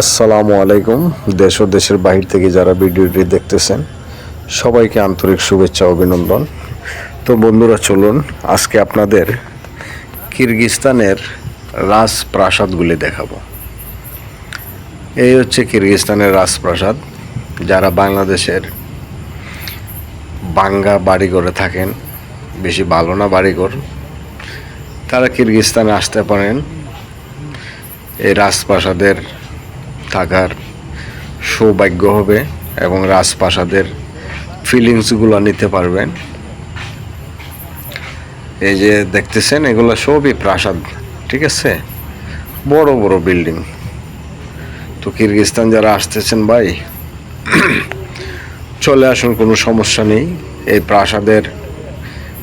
আসসালামু আলাইকুম। দেশ ও দেশের বাহির থেকে যারা ভিডিওটি দেখতেছেন, সবাইকে আন্তরিক শুভেচ্ছা অভিনন্দন। তো বন্ধুরা, চলুন আজকে আপনাদের কিরগিস্তানের রাজপ্রাসাদগুলি দেখাবো। এই হচ্ছে কিরগিস্তানের রাজপ্রাসাদ, যারা বাংলাদেশের বাঙ্গা বাড়িঘরে থাকেন, বেশি ভালো না বাড়িঘর। তারা কিরগিস্তানে আসতে পারেন। এই রাজপ্রাসাদের থাকার সৌভাগ্য হবে এবং রাজপ্রাসাদের ফিলিংসগুলো নিতে পারবেন। এই যে দেখতেছেন, এগুলো সবই প্রাসাদ, ঠিক আছে? বড় বড় বিল্ডিং তো কিরগিস্তান যারা আসতেছেন ভাই, চলে আসুন, কোনো সমস্যা নেই। এই প্রাসাদের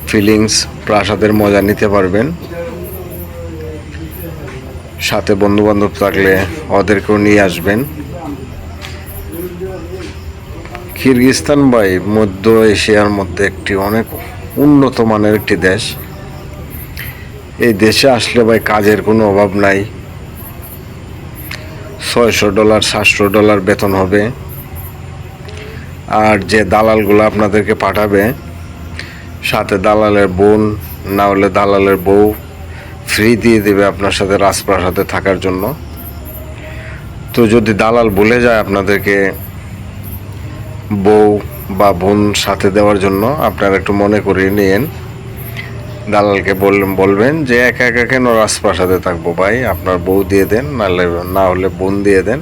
ফিলিংস প্রাসাদের মজা নিতে পারবেন। সাথে বন্ধু বান্ধব থাকলে ওদেরকেও নিয়ে আসবেন। কিরগিস্তান ভাই, মধ্য এশিয়ার মধ্যে একটি অনেক উন্নত মানের একটি দেশ। এই দেশে আসলে ভাই কাজের কোনো অভাব নাই। ছয়শো ডলার, সাতশো ডলার বেতন হবে। আর যে দালালগুলো আপনাদেরকে পাঠাবে, সাথে দালালের বোন, না হলে দালালের বউ ফ্রি দিয়ে দেবে আপনার সাথে রাজপ্রাসাদে থাকার জন্য। তো যদি দালাল বলে যায় আপনাদেরকে বউ বা বোন সাথে দেওয়ার জন্য, আপনারা একটু মনে করিয়ে নিয়েন। দালালকে বললেন বলবেন যে একা একা কেন রাজপ্রাসাদে থাকব ভাই? আপনার বউ দিয়ে দেন, নাহলে, না হলে বোন দিয়ে দেন।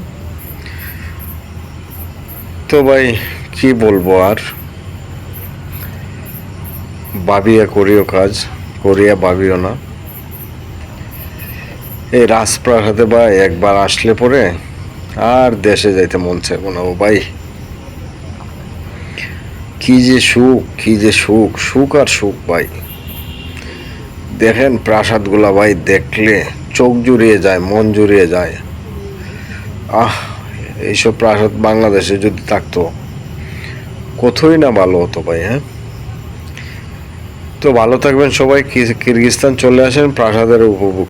তো ভাই, কি বলব আর? ভাবিয়া করিও কাজ, করিয়া ভাবিও না। এই রাজপ্রাসাদে ভাই একবার আসলে পরে আর দেশে যাইতে মন চাইব না ও ভাই। কি যে সুখ, কি যে সুখ সুখ আর সুখ ভাই। দেখেন প্রাসাদগুলা ভাই, দেখলে চোখ জুড়িয়ে যায়, মন জুড়িয়ে যায়। আহ, এইসব প্রাসাদ বাংলাদেশে যদি থাকতো কোথায় না ভালো হতো ভাই হ্যাঁ? তো ভালো থাকবেন সবাই কিরগিস্তান চলে আসেন, প্রাসাদের উপভোগ